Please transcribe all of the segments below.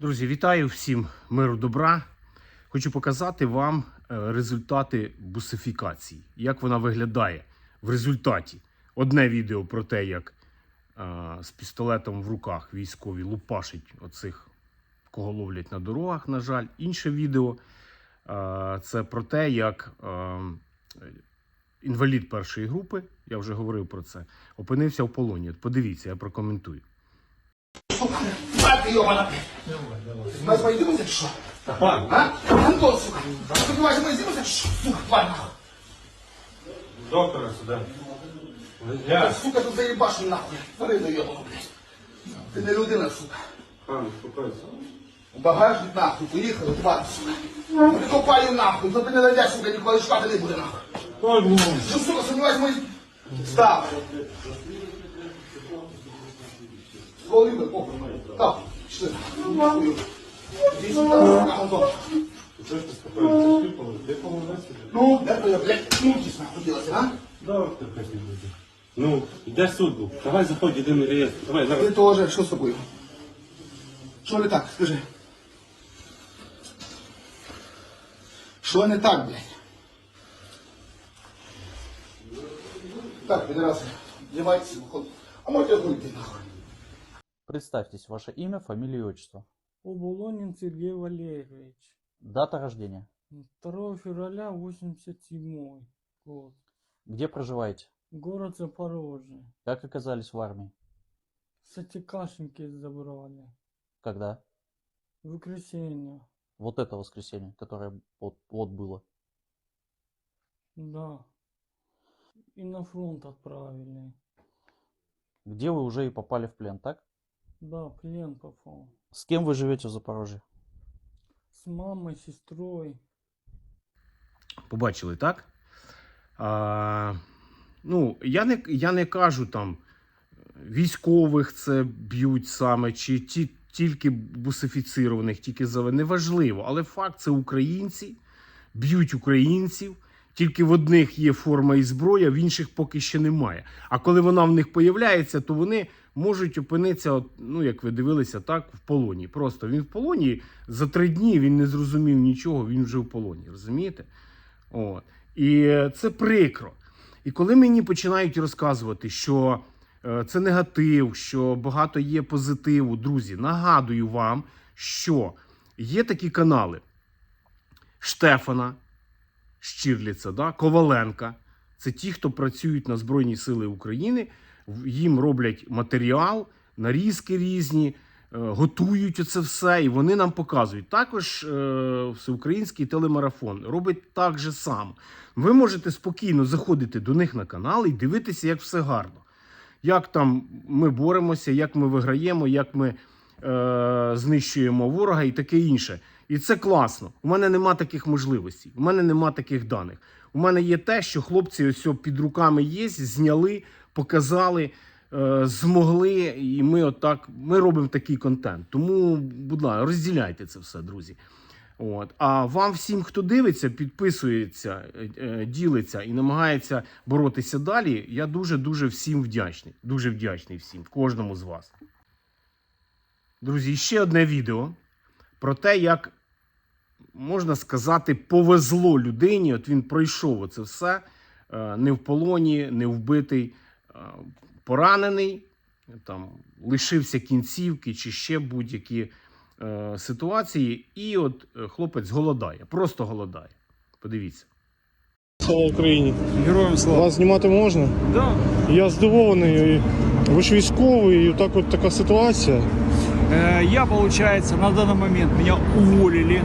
Друзі, вітаю всім миру добра. Хочу показати вам е, результати бусифікації, як вона виглядає в результаті. Одне відео про те, як е, з пістолетом в руках військові лупашить оцих, кого ловлять на дорогах, на жаль. Інше відео е, це про те, як е, інвалід першої групи, я вже говорив про це, опинився в полоні. Подивіться, я прокоментую. Мать ёбана, блядь. Мы поедимся, чи що? А? Антон, сука. Ти понимаешь, ми зимося, чи що? Сука, тварь, нахуй. Доктора сюда. Я. сука, тут заїбашу нахуй. Тварину йобану, блядь. Ти не людина, сука. Хан, успокойся. У багажник нахуй, поїхали, тварь, сука. Ну ти копаю нахуй, то ти не найдеш, сука, ніколи шукати не буде, нахуй. Ой, блин. Що, сука, сумніваєш, ми... Став. Коли ми, похуй. Так, пішли. Нахуй. Іди сюди, сука, Антон. Что ж ты спокойно? Ты полу- Ты полунесешь? Ну, де то я, блядь, мутість нахуй ділася, а? Доктор, как не будет. Ну, йди суду. Давай заходь, іди на реєстр. Давай, Ти давай. теж, що з тобою? Що не так, скажи? Що не так, блядь? Так, підраси, дівайтеся, виходь. А можете вийти нахуй. Представьтесь, ваше имя, фамилия и отчество. Оболонин Сергей Валерьевич. Дата рождения. 2 февраля 87 год. Где проживаете? Город Запорожье. Как оказались в армии? Сатикашники забрали. Когда? Воскресенье. Вот это воскресенье, которое вот, вот было. Да. И на фронт отправили. Где вы уже и попали в плен, так? Да, плен попал. С кем вы живете в Запорожье? С мамой, сестрой. Побачили, так? А, ну, я не, я не кажу там військових це б'ють саме, чи ті, тільки бусифіцированих, тільки за неважливо. Але факт це українці б'ють українців. Тільки в одних є форма і зброя, в інших поки ще немає. А коли вона в них появляється, то вони можуть опинитися, от, ну як ви дивилися, так, в полоні. Просто він в полоні за три дні він не зрозумів нічого, він вже в полоні. Розумієте? От. І це прикро. І коли мені починають розказувати, що е, це негатив, що багато є позитиву, друзі, нагадую вам, що є такі канали Штефана Щирліца, да, Коваленка. Це ті, хто працюють на Збройні Сили України, їм роблять матеріал, нарізки різні, е, готують оце все, і вони нам показують. Також е, всеукраїнський телемарафон робить так же само. Ви можете спокійно заходити до них на канал і дивитися, як все гарно. Як там ми боремося, як ми виграємо, як ми е, знищуємо ворога і таке інше. І це класно. У мене нема таких можливостей, у мене нема таких даних. У мене є те, що хлопці ось під руками є, зняли, показали, е, змогли, і ми отак ми робимо такий контент. Тому, будь ласка, розділяйте це все, друзі. От. А вам всім, хто дивиться, підписується, е, е, ділиться і намагається боротися далі, я дуже дуже всім вдячний. Дуже вдячний всім, кожному з вас. Друзі, ще одне відео про те, як можна сказати, повезло людині. От він пройшов оце все, не в полоні, не вбитий, поранений, там, лишився кінцівки чи ще будь-які е, ситуації. І от е, хлопець голодає, просто голодає. Подивіться. Слава Україні! Героям слава. Вас знімати можна? Да. Я здивований. Ви ж військовий, і так от така ситуація. Э, Я, получается, на данный момент меня уволили.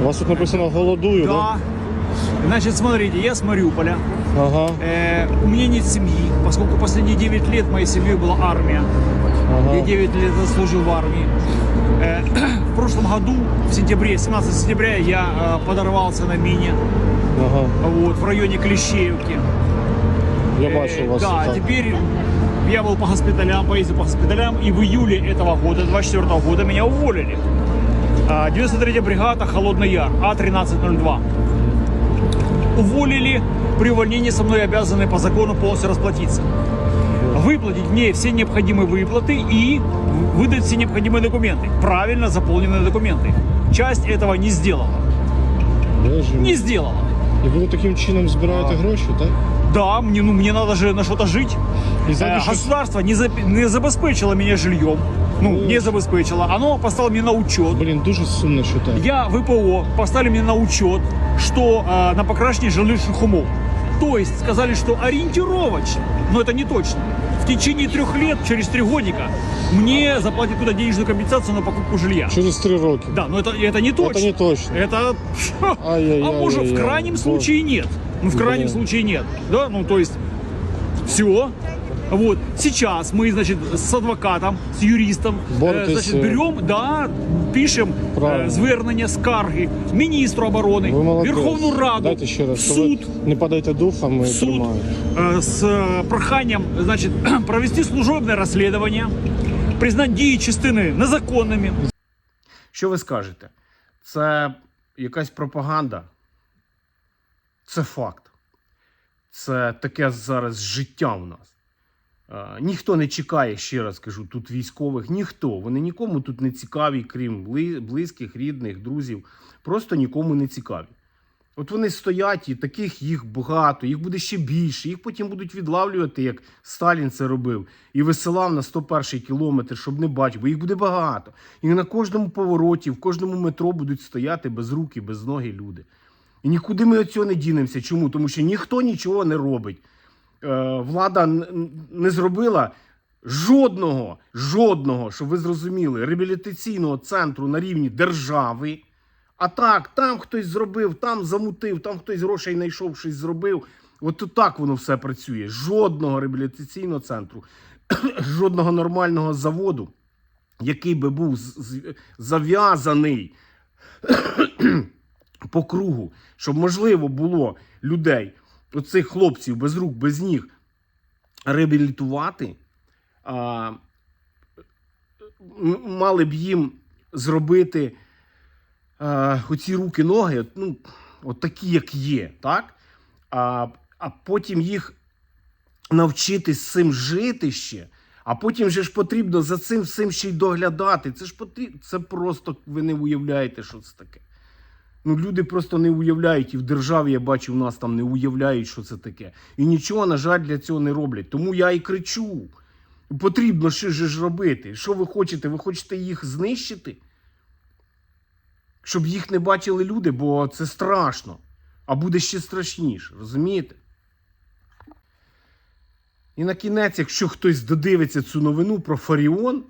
У вас тут написано голодую, да? Значит, смотрите, я с Мариуполя. Ага, Э, у меня нет семьи, поскольку последние 9 лет моей семьей была армия. Я ага. 9 лет служил в армии. Э, в прошлом году, в сентябре, 17 сентября, я э, подорвался на мине ага. вот, в районе Клещеевки. Я Э, бачу вас. Да, так. теперь я был по госпиталям, поездил по госпиталям, и в июле этого года, 24 года, меня уволили. А, 93-я бригада Холодный Яр, А1302. Уволили, при увольнении со мной обязаны по закону полностью расплатиться. выплатить мне все необходимые выплаты и выдать все необходимые документы. Правильно заполненные документы. Часть этого не сделала. Боже мій. Не сделала. І ви таким чином збираєте гроші, так? Да, мне, ну, мне надо же на что-то жить. І Э, ззаді щось... государство не, за, не забезпечило меня жильем. Ну, Ну. не забезпечило. Оно поставило меня на учет. Блін, дуже сумно, що так. Я ВПО поставили меня на учет, что э, на покрашивание жилищных умов. То есть сказали, что ориентировочно, но это не точно. В течение трех лет, через три годика, мне заплатят туда денежную компенсацию на покупку жилья. Через три роки. Да, но это, это не точно. Це не точно. Это, Ай-яй-яй-яй-яй. а может, в крайнем Боже. случае нет. Ну, в крайнем Блин. случае нет. Да, ну, то есть, все. Вот, сейчас мы, значит, с адвокатом, с юристом, э, Боретесь, значит, э, берем, да, пишем Правильно. э, звернення, скарги міністру оборони, Ви молодець. Верховну Раду, Дайте ще раз. в що суд, Ви не падайте духом і суд тримаю. э, с э, проханням, значит, провести служебне розслідування, признати дії частини незаконними, Що ви скажете? Це якась пропаганда? Це факт. Це таке зараз життя в нас. Е, ніхто не чекає, ще раз кажу, тут військових, ніхто. Вони нікому тут не цікаві, крім близьких, рідних, друзів. Просто нікому не цікаві. От вони стоять, і таких їх багато, їх буде ще більше. Їх потім будуть відлавлювати, як Сталін це робив, і висилав на 101 кілометр, щоб не бачив, бо їх буде багато. І на кожному повороті, в кожному метро будуть стояти без руки, без ноги люди. І нікуди ми від цього не дінемося. Чому? Тому що ніхто нічого не робить. Е, влада не зробила жодного, жодного, щоб ви зрозуміли, реабілітаційного центру на рівні держави. А так, там хтось зробив, там замутив, там хтось грошей знайшов, щось зробив. От так воно все працює. Жодного реабілітаційного центру, жодного нормального заводу, який би був зав'язаний по кругу, щоб можливо було людей, оцих хлопців без рук, без ніг, реабілітувати, а, мали б їм зробити а, оці руки, ноги, ну, от такі, як є, так? А, а потім їх навчити з цим жити ще. А потім же ж потрібно за цим всім ще й доглядати. Це ж потрібно. Це просто ви не уявляєте, що це таке. Ну, люди просто не уявляють, і в державі я бачу, в нас там не уявляють, що це таке. І нічого, на жаль, для цього не роблять. Тому я і кричу: потрібно що ж робити. Що ви хочете? Ви хочете їх знищити? Щоб їх не бачили люди, бо це страшно. А буде ще страшніше, розумієте? І на кінець, якщо хтось додивиться цю новину про Фаріон,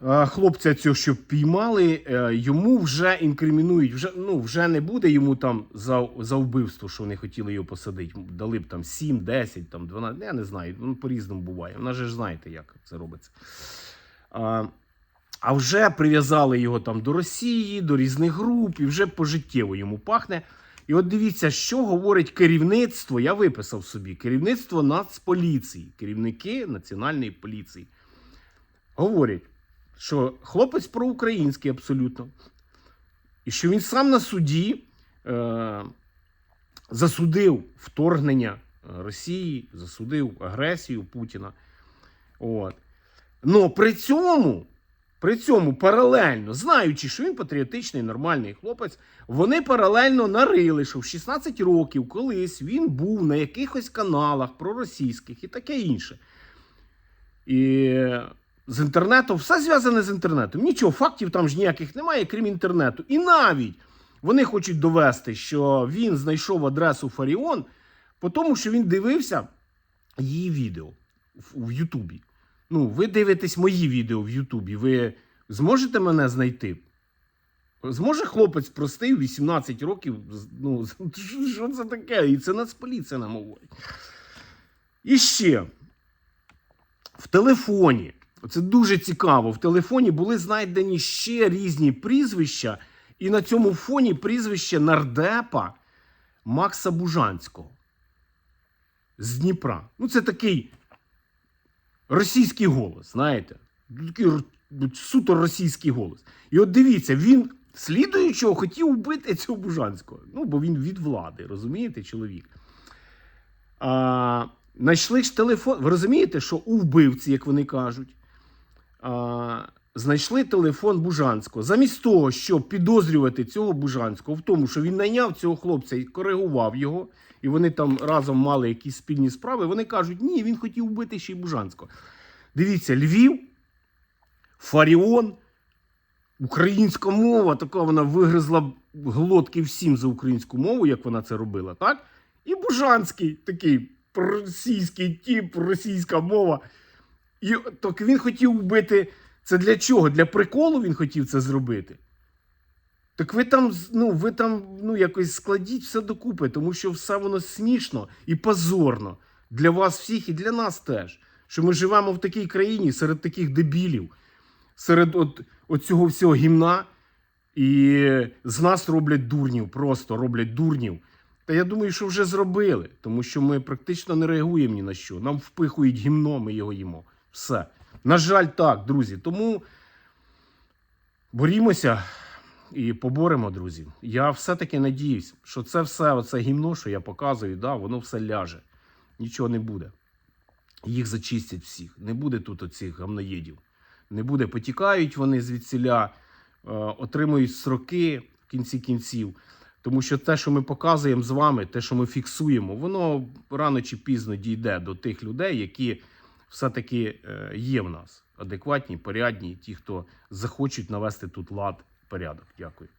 хлопця цього, що піймали, е, йому вже інкримінують, вже, ну, вже не буде йому там за, за вбивство, що вони хотіли його посадити. Дали б там 7, 10, там 12, я не знаю, ну, по-різному буває. Вона ж знаєте, як це робиться. А, а вже прив'язали його там до Росії, до різних груп, і вже пожиттєво йому пахне. І от дивіться, що говорить керівництво. Я виписав собі керівництво Нацполіції, керівники Національної поліції. Говорять, що хлопець проукраїнський абсолютно. І що він сам на суді е, засудив вторгнення е, Росії, засудив агресію Путіна. От. Но при цьому, при цьому паралельно, знаючи, що він патріотичний, нормальний хлопець, вони паралельно нарили, що в 16 років колись він був на якихось каналах проросійських і таке інше. І з інтернетом все зв'язане з інтернетом. Нічого, фактів там ж ніяких немає, крім інтернету. І навіть вони хочуть довести, що він знайшов адресу Фаріон, по тому, що він дивився її відео в, Ютубі. Ну, ви дивитесь мої відео в Ютубі. Ви зможете мене знайти? Зможе хлопець простий, 18 років. Ну, що це таке? І це Нацполіція нам говорить. І ще в телефоні. Це дуже цікаво. В телефоні були знайдені ще різні прізвища, і на цьому фоні прізвище нардепа Макса Бужанського з Дніпра. Ну, це такий російський голос, знаєте? Такий суто російський голос. І от дивіться, він слідуючого хотів вбити цього Бужанського. Ну, бо він від влади, розумієте, чоловік. А, Знайшли ж телефон. Ви розумієте, що у вбивці, як вони кажуть, а, знайшли телефон Бужанського. Замість того, щоб підозрювати цього Бужанського в тому, що він найняв цього хлопця і коригував його, і вони там разом мали якісь спільні справи, вони кажуть, ні, він хотів вбити ще й Бужанського. Дивіться, Львів, Фаріон, українська мова, така вона вигризла глотки всім за українську мову, як вона це робила, так? І Бужанський такий російський тип, російська мова. І так він хотів вбити. Це для чого? Для приколу він хотів це зробити. Так ви там, ну, ви там ну, якось складіть все докупи, тому що все воно смішно і позорно для вас всіх і для нас теж. Що ми живемо в такій країні серед таких дебілів, серед от, от цього всього гімна, і з нас роблять дурнів, просто роблять дурнів. Та я думаю, що вже зробили, тому що ми практично не реагуємо ні на що. Нам впихують гімно, ми його їмо. Все. На жаль, так, друзі. Тому борімося і поборемо, друзі. Я все-таки надіюсь, що це все, оце гімно, що я показую, да, воно все ляже. Нічого не буде. Їх зачистять всіх. Не буде тут оцих гамноєдів. Не буде. Потікають вони звідсіля, е, отримують сроки в кінці кінців. Тому що те, що ми показуємо з вами, те, що ми фіксуємо, воно рано чи пізно дійде до тих людей, які все-таки е, є в нас адекватні, порядні, ті, хто захочуть навести тут лад, порядок. Дякую.